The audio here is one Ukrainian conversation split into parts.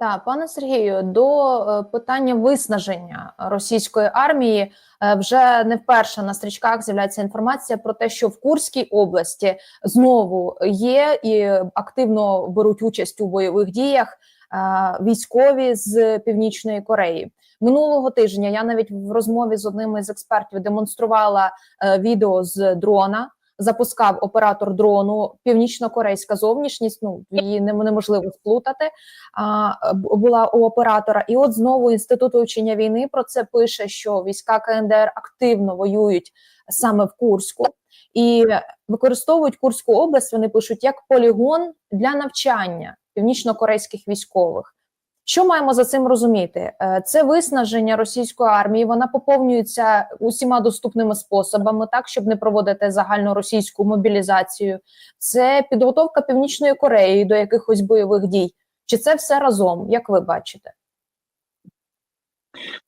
Так, пане Сергію, до е, питання виснаження російської армії е, вже не вперше на стрічках з'являється інформація про те, що в Курській області знову є і активно беруть участь у бойових діях е, військові з Північної Кореї. Минулого тижня я навіть в розмові з одним із експертів демонструвала відео з дрона. Запускав оператор дрону північно-корейська зовнішність. Ну її неможливо сплутати. А була у оператора, і от знову інститут вивчення війни про це пише, що війська КНДР активно воюють саме в Курську і використовують Курську область. Вони пишуть як полігон для навчання північно-корейських військових. Що маємо за цим розуміти? Е, Це виснаження російської армії. Вона поповнюється усіма доступними способами, так щоб не проводити загальну російську мобілізацію. Це підготовка Північної Кореї до якихось бойових дій. Чи це все разом? Як ви бачите?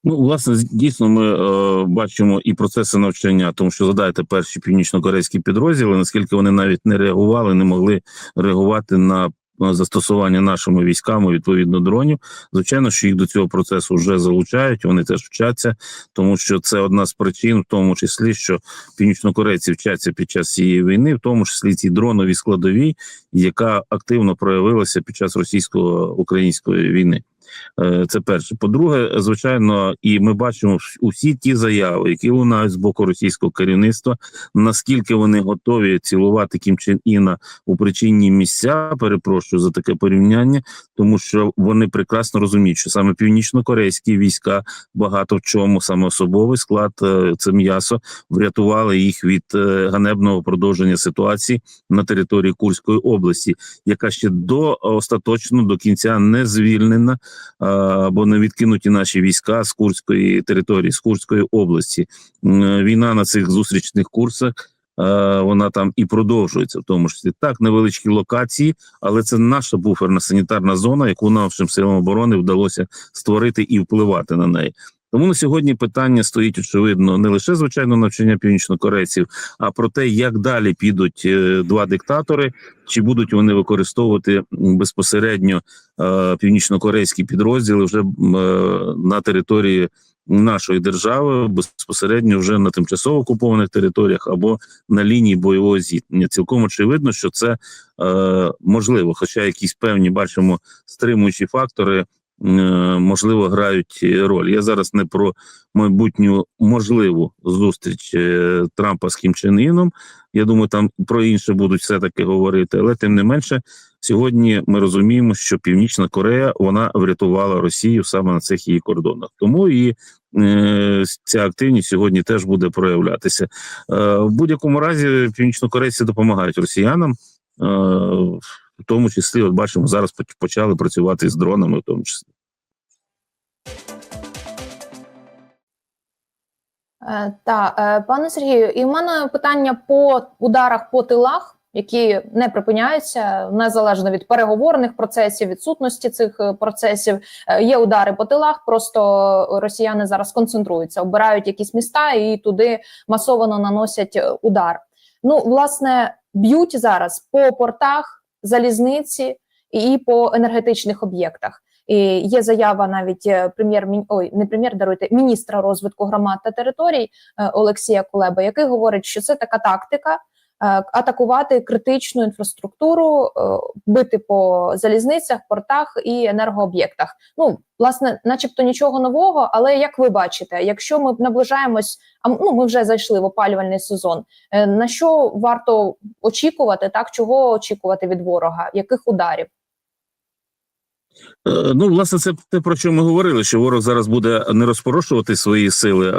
Ну, власне, дійсно, ми е, бачимо і процеси навчання, тому що згадайте перші північно-корейські підрозділи, наскільки вони навіть не реагували, не могли реагувати на застосування нашими військами відповідно дронів. Звичайно, що їх до цього процесу вже залучають. Вони теж вчаться, тому що це одна з причин, в тому числі, що північнокорейці вчаться під час цієї війни, в тому числі ці дронові складові, яка активно проявилася під час російсько-української війни. Е, Це перше. По-друге, звичайно, і ми бачимо усі ті заяви, які лунають з боку російського керівництва, наскільки вони готові цілувати Кім Чен Іна у причинні місця. Перепрошую за таке порівняння, тому що вони прекрасно розуміють, що саме північно-корейські війська багато в чому саме особовий склад е, це м'ясо врятували їх від е, ганебного продовження ситуації на території Курської області, яка ще до остаточно до кінця не звільнена або не відкинуті наші війська з Курської території, з Курської області. Війна на цих зустрічних курсах. Вона там і продовжується, в тому числі так, невеличкі локації, але це наша буферна санітарна зона, яку нашим силам оборони вдалося створити і впливати на неї. Тому на сьогодні питання стоїть очевидно не лише звичайно навчання північнокорейців, а про те, як далі підуть е, два диктатори, чи будуть вони використовувати безпосередньо е, північнокорейські підрозділи вже е, на території нашої держави, безпосередньо вже на тимчасово окупованих територіях або на лінії бойового зіткнення. Цілком очевидно, що це е, можливо, хоча якісь певні бачимо стримуючі фактори. Е, Можливо, грають роль. Я зараз не про майбутню можливу зустріч е, Трампа з Кім Чен Іном. Я думаю, там про інше будуть все таки говорити. Але тим не менше, сьогодні ми розуміємо, що Північна Корея вона врятувала Росію саме на цих її кордонах. Тому і е, ця активність сьогодні теж буде проявлятися. В будь-якому разі північнокорейці допомагають росіянам. В тому числі, от бачимо, зараз почали працювати з дронами, в тому числі. Е, Та е, пане Сергію, і в мене питання по ударах по тилах, які не припиняються незалежно від переговорних процесів, відсутності цих е, процесів. Є удари по тилах. Просто росіяни зараз концентруються, обирають якісь міста і туди масово наносять удар. Ну, власне, б'ють зараз по портах, залізниці і по енергетичних об'єктах. Є заява навіть е, прем'єр ой, не прем'єр даруйте міністра розвитку громад та територій е, Олексія Кулеба, який говорить, що це така тактика. е, Атакувати критичну інфраструктуру, бити по залізницях, портах і енергооб'єктах. Ну, власне, начебто нічого нового, але як ви бачите, якщо ми наближаємось, а ну ми вже зайшли в опалювальний сезон. На що варто очікувати, так чого очікувати від ворога? Яких ударів? Е, Ну, власне, це те, про що ми говорили, що ворог зараз буде не розпорошувати свої сили.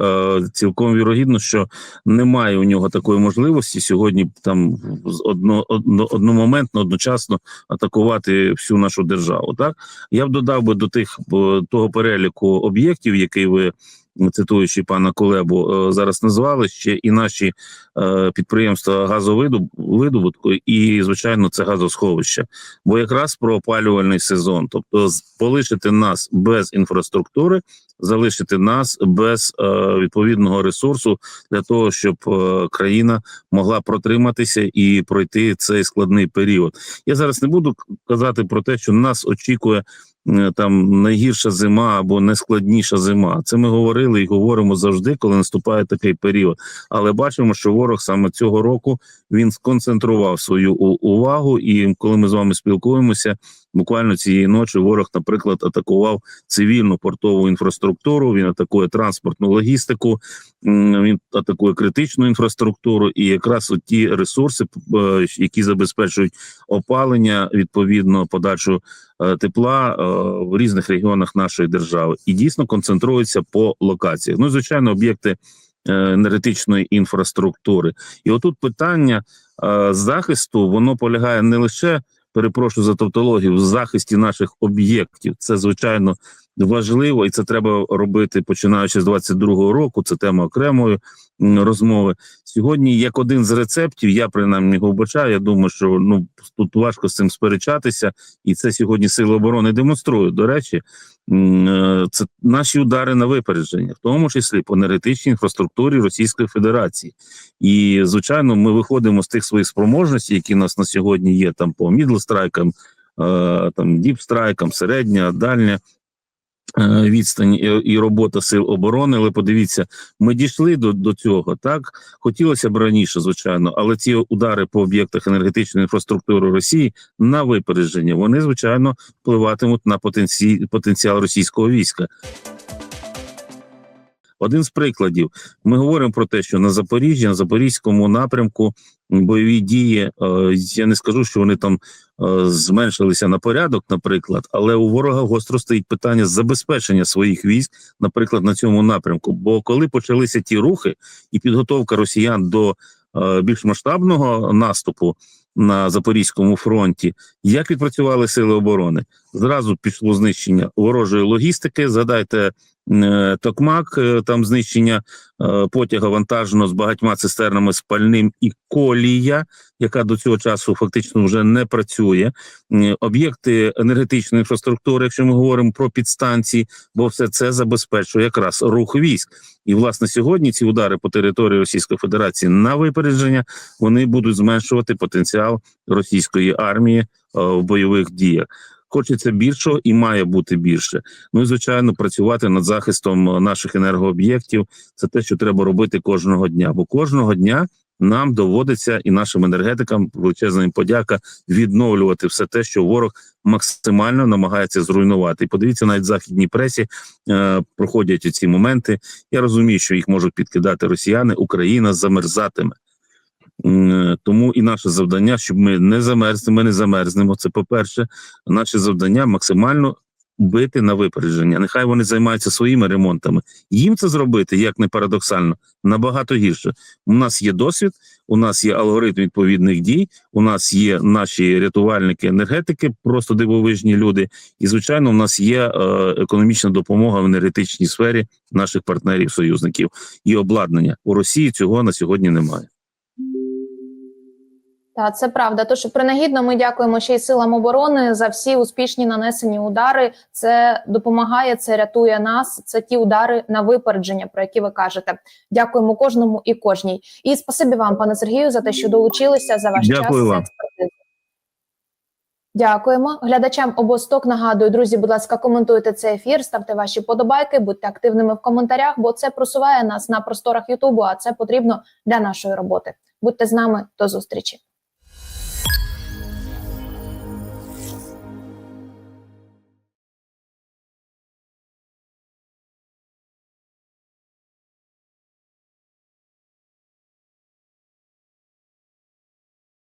Цілком вірогідно, що немає у нього такої можливості сьогодні там одно, одно, одномоментно, одночасно атакувати всю нашу державу. Так я б додав би до тих того переліку об'єктів, який ви. Цитуючи пана Колебу, е, зараз назвали ще і наші е, підприємства газовидобутку, і звичайно, це газосховище бо якраз про опалювальний сезон, тобто полишити нас без інфраструктури, залишити нас без е, відповідного ресурсу для того, щоб країна могла протриматися і пройти цей складний період. Я зараз не буду казати про те, що нас очікує там найгірша зима або найскладніша зима. Це ми говорили і говоримо завжди, коли наступає такий період. Але бачимо, що ворог саме цього року він сконцентрував свою увагу. І коли ми з вами спілкуємося, буквально цієї ночі ворог, наприклад, атакував цивільну портову інфраструктуру. Він атакує транспортну логістику, він атакує критичну інфраструктуру, і якраз от ті ресурси, е, які забезпечують опалення, відповідно подачу е, тепла е, в різних регіонах нашої держави, і дійсно концентруються по локаціях. Ну, звичайно, об'єкти е, енергетичної інфраструктури. І отут питання е, захисту воно полягає не лише перепрошую за тавтологію в захисті наших об'єктів. Це звичайно важливо, і це треба робити починаючи з 22-го року. Це тема окремої розмови. Сьогодні, як один з рецептів, я принаймні його вбачаю. Я думаю, що ну тут важко з цим сперечатися, і це сьогодні сили оборони демонструють. До речі, це наші удари на випередження, в тому числі по енергетичній інфраструктурі Російської Федерації. І звичайно, ми виходимо з тих своїх спроможностей, які у нас на сьогодні є там по мідлстрайкам, е, там діпстрайкам, середня, дальня. Е, Відстань і, робота сил оборони, але подивіться, ми дійшли до, до цього. Так хотілося б раніше, звичайно, але ці удари по об'єктах енергетичної інфраструктури Росії на випередження вони звичайно впливатимуть на потенці... потенціал російського війська. Один з прикладів: ми говоримо про те, що на Запоріжжі, на Запорізькому напрямку бойові дії. е, Я не скажу, що вони там е, зменшилися на порядок, наприклад, але у ворога гостро стоїть питання забезпечення своїх військ, наприклад, на цьому напрямку. Бо коли почалися ті рухи і підготовка росіян до е, більш масштабного наступу на Запорізькому фронті, як відпрацювали сили оборони? Зразу пішло знищення ворожої логістики. Згадайте Токмак, е, там знищення е, потяга вантажного з багатьма цистернами з пальним і колія, яка до цього часу фактично вже не працює. Е, Об'єкти енергетичної інфраструктури, якщо ми говоримо про підстанції, бо все це забезпечує якраз рух військ. І власне сьогодні ці удари по території Російської Федерації на випередження вони будуть зменшувати потенціал російської армії е, в бойових діях. Хочеться більшого і має бути більше. Ну і звичайно, працювати над захистом е, наших енергооб'єктів це те, що треба робити кожного дня. Бо кожного дня нам доводиться і нашим енергетикам величезна подяка відновлювати все те, що ворог максимально намагається зруйнувати. І подивіться, навіть в західній пресі е, проходять ці моменти. Я розумію, що їх можуть підкидати росіяни. Україна замерзатиме. Е, Тому і наше завдання, щоб ми не замерзли, ми не замерзнемо. Це по-перше, наше завдання максимально бити на випередження. Нехай вони займаються своїми ремонтами. Їм це зробити, як не парадоксально, набагато гірше. У нас є досвід, у нас є алгоритм відповідних дій. У нас є наші рятувальники, енергетики, просто дивовижні люди. І звичайно, у нас є е, економічна допомога в енергетичній сфері наших партнерів, союзників і обладнання у Росії. Цього на сьогодні немає. Та це правда. Тож принагідно ми дякуємо ще й силам оборони за всі успішні нанесені удари. Це допомагає, це рятує нас. Це ті удари на випередження, про які ви кажете. Дякуємо кожному і кожній. І спасибі вам, пане Сергію, за те, що долучилися за ваш Дякую час. вам. Дякуємо глядачам обосток. Нагадую, друзі, будь ласка, коментуйте цей ефір, ставте ваші подобайки, будьте активними в коментарях, бо це просуває нас на просторах Ютубу. А це потрібно для нашої роботи. Будьте з нами до зустрічі.